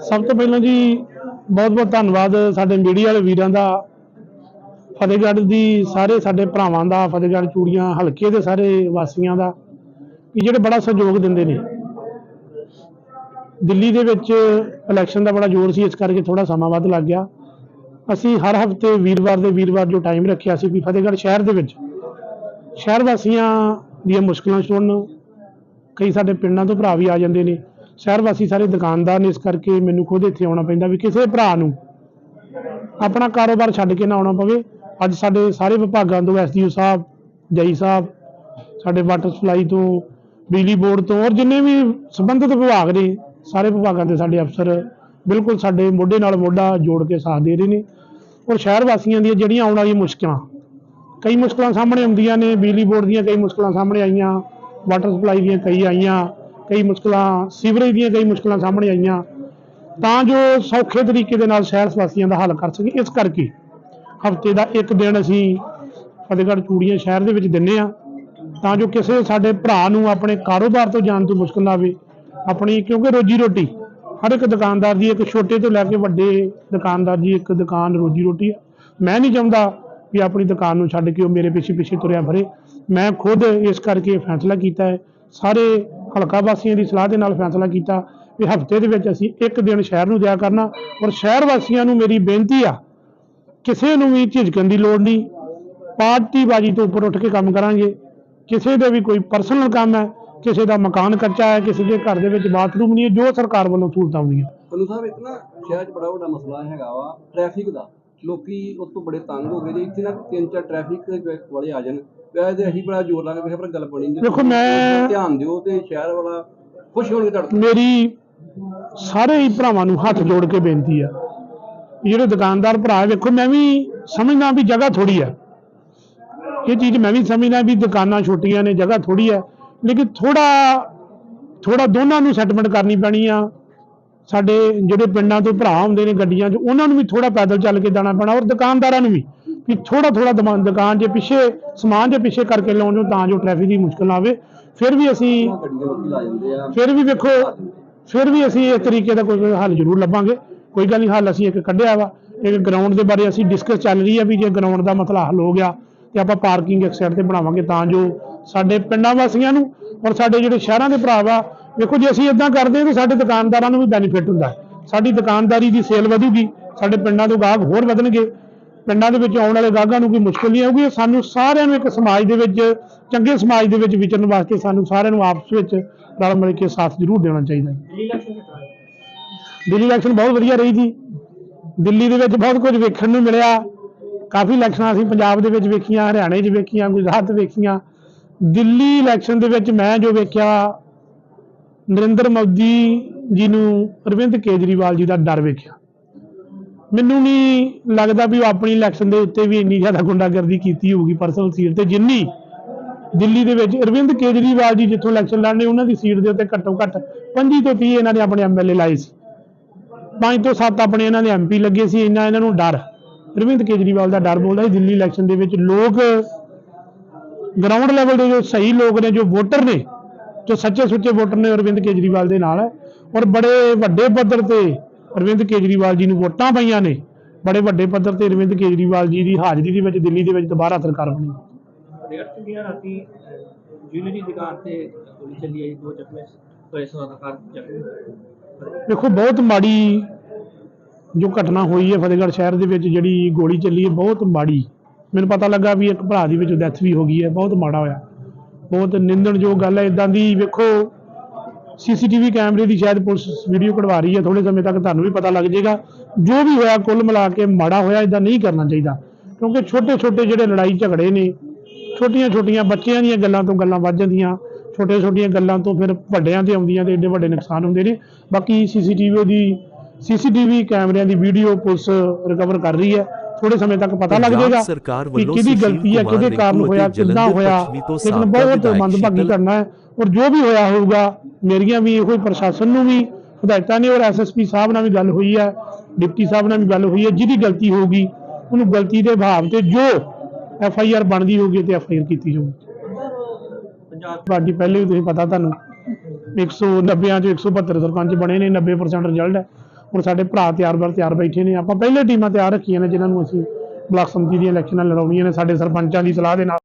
ਸਭ ਤੋਂ ਪਹਿਲਾਂ ਜੀ ਬਹੁਤ ਬਹੁਤ ਧੰਨਵਾਦ ਸਾਡੇ ਮੀਡੀਆ ਵਾਲੇ ਵੀਰਾਂ ਦਾ। ਫਤਿਹਗੜ੍ਹ ਦੀ ਸਾਰੇ ਸਾਡੇ ਭਰਾਵਾਂ ਦਾ, ਫਤਿਹਗੜ੍ਹ ਚੂੜੀਆਂ ਹਲਕੇ ਦੇ ਸਾਰੇ ਵਾਸੀਆਂ ਦਾ ਕਿ ਜਿਹੜੇ ਬੜਾ ਸਹਿਯੋਗ ਦਿੰਦੇ ਨੇ। ਦਿੱਲੀ ਦੇ ਵਿੱਚ ਇਲੈਕਸ਼ਨ ਦਾ ਬੜਾ ਜ਼ੋਰ ਸੀ, ਇਸ ਕਰਕੇ ਥੋੜਾ ਸਮਾਂ ਵੱਧ ਲੱਗ ਗਿਆ। ਅਸੀਂ ਹਰ ਹਫ਼ਤੇ ਵੀਰਵਾਰ ਦੇ ਵੀਰਵਾਰ ਜੋ ਟਾਈਮ ਰੱਖਿਆ ਸੀ ਵੀ ਫਤਿਹਗੜ੍ਹ ਸ਼ਹਿਰ ਦੇ ਵਿੱਚ ਸ਼ਹਿਰ ਵਾਸੀਆਂ ਦੀਆਂ ਮੁਸ਼ਕਲਾਂ ਸੁਣਨ ਕਈ ਸਾਡੇ ਪਿੰਡਾਂ ਤੋਂ ਭਰਾ ਵੀ ਆ ਜਾਂਦੇ ਨੇ। ਸ਼ਹਿਰ ਵਾਸੀ ਸਾਰੇ ਦੁਕਾਨਦਾਰ ਨੇ ਇਸ ਕਰਕੇ ਮੈਨੂੰ ਖੁਦ ਇੱਥੇ ਆਉਣਾ ਪੈਂਦਾ ਵੀ ਕਿਸੇ ਭਰਾ ਨੂੰ ਆਪਣਾ ਕਾਰੋਬਾਰ ਛੱਡ ਕੇ ਨਾ ਆਉਣਾ ਪਵੇ। ਅੱਜ ਸਾਡੇ ਸਾਰੇ ਵਿਭਾਗਾਂ ਤੋਂ ਐਸਡੀਓ ਸਾਹਿਬ ਜਈ ਸਾਹਿਬ, ਸਾਡੇ ਵਾਟਰ ਸਪਲਾਈ ਤੋਂ, ਬਿਜਲੀ ਬੋਰਡ ਤੋਂ ਔਰ ਜਿੰਨੇ ਵੀ ਸੰਬੰਧਿਤ ਵਿਭਾਗ ਨੇ, ਸਾਰੇ ਵਿਭਾਗਾਂ ਦੇ ਸਾਡੇ ਅਫਸਰ ਬਿਲਕੁਲ ਸਾਡੇ ਮੋਢੇ ਨਾਲ ਮੋਢਾ ਜੋੜ ਕੇ ਸਾਥ ਦੇ ਰਹੇ ਨੇ। ਔਰ ਸ਼ਹਿਰ ਵਾਸੀਆਂ ਦੀਆਂ ਜਿਹੜੀਆਂ ਆਉਣ ਵਾਲੀਆਂ ਮੁਸ਼ਕਲਾਂ, ਕਈ ਮੁਸ਼ਕਲਾਂ ਸਾਹਮਣੇ ਆਉਂਦੀਆਂ ਨੇ, ਬਿਜਲੀ ਬੋਰਡ ਦੀਆਂ ਕਈ ਮੁਸ਼ਕਲਾਂ ਸਾਹਮਣੇ ਆਈਆਂ। ਵਾਟਰ ਸਪਲਾਈ ਦੀਆਂ ਕਈ ਆਈਆਂ, ਕਈ ਮੁਸ਼ਕਲਾਂ, ਸੀਵਰੇਜ ਦੀਆਂ ਕਈ ਮੁਸ਼ਕਲਾਂ ਸਾਹਮਣੇ ਆਈਆਂ। ਤਾਂ ਜੋ ਸੌਖੇ ਤਰੀਕੇ ਦੇ ਨਾਲ ਸ਼ਹਿਰ ਵਾਸੀਆਂ ਦਾ ਹੱਲ ਕਰ ਸਕੀਏ ਇਸ ਕਰਕੇ ਹਫ਼ਤੇ ਦਾ ਇੱਕ ਦਿਨ ਅਸੀਂ ਫਤਿਹਗੜ੍ਹ ਚੂੜੀਆਂ ਸ਼ਹਿਰ ਦੇ ਵਿੱਚ ਦਿੰਨੇ ਆ। ਤਾਂ ਜੋ ਕਿਸੇ ਸਾਡੇ ਭਰਾ ਨੂੰ ਆਪਣੇ ਕਾਰੋਬਾਰ ਤੋਂ ਜਾਣ ਤੋਂ ਮੁਸ਼ਕਲ ਨਾ ਆਵੇ, ਆਪਣੀ ਕਿਉਂਕਿ ਰੋਜੀ ਰੋਟੀ, ਹਰ ਇੱਕ ਦੁਕਾਨਦਾਰ ਦੀ ਇੱਕ ਛੋਟੇ ਤੋਂ ਲੈ ਕੇ ਵੱਡੇ ਦੁਕਾਨਦਾਰ ਦੀ ਇੱਕ ਦੁਕਾਨ ਰੋਜੀ ਰੋਟੀ ਆ। ਮੈਂ ਨਹੀਂ ਚਾਹੁੰਦਾ ਵੀ ਆਪਣੀ ਦੁਕਾਨ ਨੂੰ ਛੱਡ ਕੇ ਉਹ ਮੇਰੇ ਪਿੱਛੇ ਪਿੱਛੇ ਤੁਰਿਆ ਫਿਰੇ। ਮੈਂ ਖੁਦ ਇਸ ਕਰਕੇ ਫੈਸਲਾ ਕੀਤਾ ਹੈ। ਸਾਰੇ ਹਲਕਾ ਵਾਸੀਆਂ ਦੀ ਸਲਾਹ ਦੇ ਨਾਲ ਫੈਸਲਾ ਕੀਤਾ ਵੀ ਹਫ਼ਤੇ ਦੇ ਵਿੱਚ ਅਸੀਂ ਇੱਕ ਦਿਨ ਸ਼ਹਿਰ ਨੂੰ ਦਿਆ ਕਰਨਾ। ਔਰ ਸ਼ਹਿਰ ਵਾਸੀਆਂ ਨੂੰ ਮੇਰੀ ਬੇਨਤੀ ਆ, ਕਿਸੇ ਨੂੰ ਵੀ ਝਿਜਕਣ ਦੀ ਲੋੜ ਨਹੀਂ। ਪਾਰਟੀਬਾਜ਼ੀ ਤੋਂ ਉੱਪਰ ਉੱਠ ਕੇ ਕੰਮ ਕਰਾਂਗੇ। ਕਿਸੇ ਦੇ ਵੀ ਕੋਈ ਪਰਸਨਲ ਕੰਮ ਹੈ, ਕਿਸੇ ਦਾ ਮਕਾਨ ਕੱਚਾ ਹੈ, ਕਿਸੇ ਦੇ ਘਰ ਦੇ ਵਿੱਚ ਬਾਥਰੂਮ ਨਹੀਂ ਹੈ, ਜੋ ਸਰਕਾਰ ਵੱਲੋਂ ਸਹੂਲਤਾਂ ਹੁੰਦੀਆਂ। ਤੁਹਾਨੂੰ ਸਾਹਿਬ, ਇੱਕ ਨਾ ਸ਼ਹਿਰ 'ਚ ਬੜਾ ਵੱਡਾ ਮਸਲਾ ਹੈਗਾ ਵਾ ਟ੍ਰੈਫਿਕ ਦਾ। ਲੋਕੀ ਉਸ ਤੋਂ ਬੜੇ ਤੰਗ ਹੋ ਗਏ ਜੇ, ਇੱਥੇ ਨਾ ਤਿੰਨ ਚਾਰ ਟ੍ਰੈਫਿਕ ਵਾਲੇ ਆ ਜਾਣ। ਵੈਸੇ ਅਸੀਂ ਬੜਾ ਜ਼ੋਰ ਲਾ ਕੇ ਪਰ ਗੱਲ ਬਣੀ ਨਹੀਂ। ਦੇਖੋ ਮੈਂ- ਧਿਆਨ ਦਿਓ ਤੇ ਸ਼ਹਿਰ ਵਾਲਾ ਖੁਸ਼ ਹੋਣਗੇ ਤੁਹਾਡੇ ਤੋਂ। ਮੇਰੀ ਸਾਰੇ ਹੀ ਭਰਾਵਾਂ ਨੂੰ ਹੱਥ ਜੋੜ ਕੇ ਬੇਨਤੀ ਆ। ਵੀ ਜਿਹੜੇ ਦੁਕਾਨਦਾਰ ਭਰਾ ਵੇਖੋ ਮੈਂ ਵੀ ਸਮਝਦਾ ਵੀ ਜਗ੍ਹਾ ਥੋੜੀ ਆ। ਇਹ ਚੀਜ਼ ਮੈਂ ਵੀ ਸਮਝਦਾ ਵੀ ਦੁਕਾਨਾਂ ਛੋਟੀਆਂ ਨੇ ਜਗ੍ਹਾ ਥੋੜੀ ਆ। ਲੇਕਿਨ ਥੋੜਾ ਥੋੜਾ ਦੋਨਾਂ ਨੂੰ ਸੈਟਲਮੈਂਟ ਕਰਨੀ ਪੈਣੀ ਆ। ਸਾਡੇ ਜਿਹੜੇ ਪਿੰਡਾਂ ਤੋਂ ਭਰਾ ਹੁੰਦੇ ਨੇ ਗੱਡੀਆਂ 'ਚ ਉਹਨਾਂ ਨੂੰ ਵੀ ਥੋੜਾ ਪੈਦਲ ਚੱਲ ਕੇ ਜਾਣਾ ਪੈਣਾ ਔਰ ਦੁਕਾਨਦਾਰਾਂ ਨੂੰ ਵੀ। ਵੀ ਥੋੜਾ ਥੋੜਾ ਦੁਕਾਨ ਜੇ ਪਿੱਛੇ, ਸਮਾਨ ਜੇ ਪਿੱਛੇ ਕਰਕੇ ਲਾਉਣ ਨੂੰ ਤਾਂ ਜੋ ਟ੍ਰੈਫਿਕ ਦੀ ਮੁਸ਼ਕਲ ਨਾ ਆਵੇ। ਫਿਰ ਵੀ ਅਸੀਂ ਫਿਰ ਵੀ ਵੇਖੋ, ਫਿਰ ਵੀ ਅਸੀਂ ਇਸ ਤਰੀਕੇ ਦਾ ਕੋਈ ਹੱਲ ਜ਼ਰੂਰ ਲੱਭਾਂਗੇ। ਕੋਈ ਗੱਲ ਨਹੀਂ, ਹੱਲ ਅਸੀਂ ਇੱਕ ਕੱਢਿਆ ਵਾ। ਇੱਕ ਗਰਾਊਂਡ ਦੇ ਬਾਰੇ ਅਸੀਂ ਡਿਸਕਸ ਚੱਲ ਰਹੀ ਆ ਵੀ ਜੇ ਗਰਾਊਂਡ ਦਾ ਮਸਲਾ ਹੱਲ ਹੋ ਗਿਆ ਤੇ ਆਪਾਂ ਪਾਰਕਿੰਗ ਇੱਕ ਸਾਈਡ ਤੇ ਬਣਾਵਾਂਗੇ ਤਾਂ ਜੋ ਸਾਡੇ ਪਿੰਡਾਂ ਵਾਸੀਆਂ ਨੂੰ ਔਰ ਸਾਡੇ ਜਿਹੜੇ ਸ਼ਹਿਰਾਂ ਦੇ ਭਰਾ ਵਾ, ਵੇਖੋ ਜੇ ਅਸੀਂ ਇਦਾਂ ਕਰਦੇ ਹਾਂ ਤਾਂ ਸਾਡੇ ਦੁਕਾਨਦਾਰਾਂ ਨੂੰ ਵੀ ਬੈਨੀਫਿਟ ਹੁੰਦਾ। ਸਾਡੀ ਦੁਕਾਨਦਾਰੀ ਦੀ ਸੇਲ ਵਧੂਗੀ, ਸਾਡੇ ਪਿੰਡਾਂ ਤੋਂ ਗਾਹਕ ਹੋਰ ਵਧਣਗੇ। ਪਿੰਡਾਂ ਦੇ ਵਿੱਚ ਆਉਣ ਵਾਲੇ ਗਾਹਕਾਂ ਨੂੰ ਕੋਈ ਮੁਸ਼ਕਲ ਨਹੀਂ ਆਊਗੀ। ਸਾਨੂੰ ਸਾਰਿਆਂ ਨੂੰ ਇੱਕ ਸਮਾਜ ਦੇ ਵਿੱਚ, ਚੰਗੇ ਸਮਾਜ ਦੇ ਵਿੱਚ ਵਿਚਰਨ ਵਾਸਤੇ ਸਾਨੂੰ ਸਾਰਿਆਂ ਨੂੰ ਆਪਸ ਵਿੱਚ ਰਲ ਮਿਲ ਕੇ ਸਾਥ ਜ਼ਰੂਰ ਦੇਣਾ ਚਾਹੀਦਾ। ਹੈ ਦਿੱਲੀ ਇਲੈਕਸ਼ਨ ਬਹੁਤ ਵਧੀਆ ਰਹੀ ਜੀ। ਦਿੱਲੀ ਦੇ ਵਿੱਚ ਬਹੁਤ ਕੁਝ ਵੇਖਣ ਨੂੰ ਮਿਲਿਆ। ਕਾਫੀ ਇਲੈਕਸ਼ਨਾਂ ਅਸੀਂ ਪੰਜਾਬ ਦੇ ਵਿੱਚ ਵੇਖੀਆਂ, ਹਰਿਆਣੇ 'ਚ ਵੇਖੀਆਂ, ਗੁਜਰਾਤ ਵੇਖੀਆਂ। ਦਿੱਲੀ ਇਲੈਕਸ਼ਨ ਦੇ ਵਿੱਚ ਮੈਂ ਜੋ ਵੇਖਿਆ, ਨਰਿੰਦਰ ਮੋਦੀ ਜੀ ਨੂੰ ਅਰਵਿੰਦ ਕੇਜਰੀਵਾਲ ਜੀ ਦਾ ਡਰ ਵੇਖਿਆ। ਮੈਨੂੰ ਨਹੀਂ ਲੱਗਦਾ ਵੀ ਉਹ ਆਪਣੀ ਇਲੈਕਸ਼ਨ ਦੇ ਉੱਤੇ ਵੀ ਇੰਨੀ ਜ਼ਿਆਦਾ ਗੁੰਡਾਗਰਦੀ ਕੀਤੀ ਹੋਊਗੀ ਪਰਸਨਲ ਸੀਟ ਤੇ, ਜਿੰਨੀ ਦਿੱਲੀ ਦੇ ਵਿੱਚ ਅਰਵਿੰਦ ਕੇਜਰੀਵਾਲ ਜੀ ਜਿੱਥੋਂ ਇਲੈਕਸ਼ਨ ਲੜਨੇ, ਉਹਨਾਂ ਦੀ ਸੀਟ ਦੇ ਉੱਤੇ ਘੱਟੋ ਘੱਟ 25 ਤੋਂ 30 ਇਹਨਾਂ ਨੇ ਆਪਣੇ ਐਮਐਲਏ ਲਾਏ ਸੀ। ਪੰਜ ਤੋਂ ਸੱਤ ਆਪਣੇ ਇਹਨਾਂ ਦੇ ਐਮਪੀ ਲੱਗੇ ਸੀ, ਇੰਨਾ ਇਹਨਾਂ ਨੂੰ ਡਰ। ਅਰਵਿੰਦ ਕੇਜਰੀਵਾਲ ਦਾ ਡਰ ਬੋਲਦਾ ਸੀ ਦਿੱਲੀ ਇਲੈਕਸ਼ਨ ਦੇ ਵਿੱਚ। ਲੋਕ ਗਰਾਊਂਡ ਲੈਵਲ ਦੇ ਜੋ ਸਹੀ ਲੋਕ ਨੇ, ਜੋ ਵੋਟਰ ਨੇ, ਜੋ ਸੱਚੇ ਸੁੱਚੇ ਵੋਟਰ ਨੇ ਅਰਵਿੰਦ ਕੇਜਰੀਵਾਲ ਦੇ ਨਾਲ, ਔਰ ਬੜੇ ਵੱਡੇ ਪੱਧਰ ਤੇ ਅਰਵਿੰਦ ਕੇਜਰੀਵਾਲ ਜੀ ਨੂੰ ਵੋਟਾਂ ਪਈਆਂ ਨੇ। ਬੜੇ ਵੱਡੇ ਪੱਧਰ ਤੇ ਅਰਵਿੰਦ ਕੇਜਰੀਵਾਲ ਜੀ ਦੀ ਹਾਜ਼ਰੀ ਦੇ ਵਿੱਚ ਦਿੱਲੀ ਦੇ ਵਿੱਚ ਦੁਬਾਰਾ ਸਰਕਾਰ ਬਣੀ। ਡੇਢ ਚੁੱਕੀਆਂ ਰਾਤੀ ਜੁਐਲਰੀ ਦੁਕਾਨ ਤੇ ਗੋਲੀ ਚੱਲੀ ਆਈ ਦੋ ਜ਼ਖਮੀ ਹੋਏ ਸਵਾਰ ਜ਼ਖਮੀ ਦੇਖੋ ਬਹੁਤ ਮਾੜੀ ਜੋ ਘਟਨਾ ਹੋਈ ਹੈ ਫਤਿਹਗੜ੍ਹ ਸ਼ਹਿਰ ਦੇ ਵਿੱਚ ਜਿਹੜੀ ਗੋਲੀ ਚੱਲੀ ਹੈ ਬਹੁਤ ਮਾੜੀ। ਮੈਨੂੰ ਪਤਾ ਲੱਗਾ ਵੀ ਇੱਕ ਭਰਾ ਦੀ ਵਿੱਚ ਡੈਥ ਵੀ ਹੋ ਗਈ ਹੈ ਬਹੁਤ ਮਾੜਾ ਹੋਇਆ। ਬਹੁਤ ਨਿੰਦਣਯੋਗ ਗੱਲ ਹੈ। ਇਦਾਂ ਦੀ ਵੇਖੋ ਸੀਸੀਟੀਵੀ ਕੈਮਰੇ ਦੀ ਸ਼ਾਇਦ ਪੁਲਿਸ ਵੀਡੀਓ ਕਢਵਾ ਰਹੀ ਹੈ ਥੋੜੇ ਸਮੇਂ ਤੱਕ ਤੁਹਾਨੂੰ ਵੀ ਪਤਾ ਲੱਗ ਜਾਏਗਾ। ਜੋ ਵੀ ਹੋਇਆ, ਕੁੱਲ ਮਿਲਾ ਕੇ ਮਾੜਾ ਹੋਇਆ ਇਦਾਂ ਨਹੀਂ ਕਰਨਾ ਚਾਹੀਦਾ। ਕਿਉਂਕਿ ਛੋਟੇ ਛੋਟੇ ਜਿਹੜੇ ਲੜਾਈ ਝਗੜੇ ਨੇ ਛੋਟੀਆਂ ਛੋਟੀਆਂ ਬੱਚਿਆਂ ਦੀਆਂ ਗੱਲਾਂ ਤੋਂ ਗੱਲਾਂ ਵੱਧ ਜਾਂਦੀਆਂ ਛੋਟੇ ਛੋਟੀਆਂ ਗੱਲਾਂ ਤੋਂ ਫਿਰ ਵੱਡਿਆਂ ਤੇ ਆਉਂਦੀਆਂ ਤੇ ਏਡੇ ਵੱਡੇ ਨੁਕਸਾਨ ਹੁੰਦੇ ਨੇ। ਬਾਕੀ ਸੀਸੀਟੀਵੀ ਦੀ, ਸੀਸੀਟੀਵੀ ਕੈਮਰਿਆਂ ਦੀ ਵੀਡੀਓ ਪੁਲਿਸ ਰਿਕਵਰ ਕਰ ਰਹੀ ਹੈ। ਥੋੜੇ ਸਮੇਂ ਤੱਕ ਪਤਾ ਲੱਗ ਜਾਏਗਾ ਸਰਕਾਰ ਕਿ ਵੱਲੋਂ ਕਿਹਦੀ ਗਲਤੀ ਹੈ ਕਿਹਦੇ ਕਾਰਨ ਹੋਇਆ ਕਿੱਦਾਂ ਹੋਇਆ ਲੇਕਿਨ ਬਹੁਤ ਮੰਦਭਾਗੀ ਕਰਨਾ ਹੈ ਔਰ ਜੋ ਵੀ ਹੋਇਆ ਹੋਊਗਾ ਮੇਰੀਆਂ ਵੀ ਇਹੋ ਹੀ ਪ੍ਰਸ਼ਾਸਨ ਨੂੰ ਵੀ ਹਦਾਇਤਾਂ ਨੇ ਔਰ ਐਸਐਸਪੀ ਸਾਹਿਬ ਨਾਲ ਵੀ ਗੱਲ ਹੋਈ ਹੈ ਡਿਪਟੀ ਸਾਹਿਬ ਨਾਲ ਵੀ ਗੱਲ ਹੋਈ ਹੈ ਜਿਹਦੀ ਗਲਤੀ ਹੋਊਗੀ ਉਹਨੂੰ ਗਲਤੀ ਦੇ ਭਾਵ ਤੇ ਜੋ ਐਫ ਆਈ ਆਰ ਬਣਦੀ ਹੋਊਗੀ ਤੇ ਐਫ ਆਈ ਆਰ ਕੀਤੀ ਜਾਊਗੀ। ਪੰਜਾਬ ਤੁਹਾਡੀ ਪਹਿਲੇ ਵੀ ਤੁਸੀਂ ਪਤਾ ਤੁਹਾਨੂੰ 190 ਚੋਂ 172 ਸਰਪੰਚ ਬਣੇ ਨੇ 90% ਰਿਜ਼ਲਟ ਹੈ। ਹੁਣ ਸਾਡੇ ਭਰਾ ਤਿਆਰ ਬਰ ਤਿਆਰ ਬੈਠੇ ਨੇ। ਆਪਾਂ ਪਹਿਲੇ ਟੀਮਾਂ ਤਿਆਰ ਰੱਖੀਆਂ ਨੇ ਜਿਨ੍ਹਾਂ ਨੂੰ ਅਸੀਂ ਬਲਾਕ ਸੰਮਤੀ ਦੀਆਂ ਇਲੈਕਸ਼ਨਾਂ ਲੜਾਉਣੀਆਂ ਨੇ, ਸਾਡੇ ਸਰਪੰਚਾਂ ਦੀ ਸਲਾਹ ਦੇ ਨਾਲ।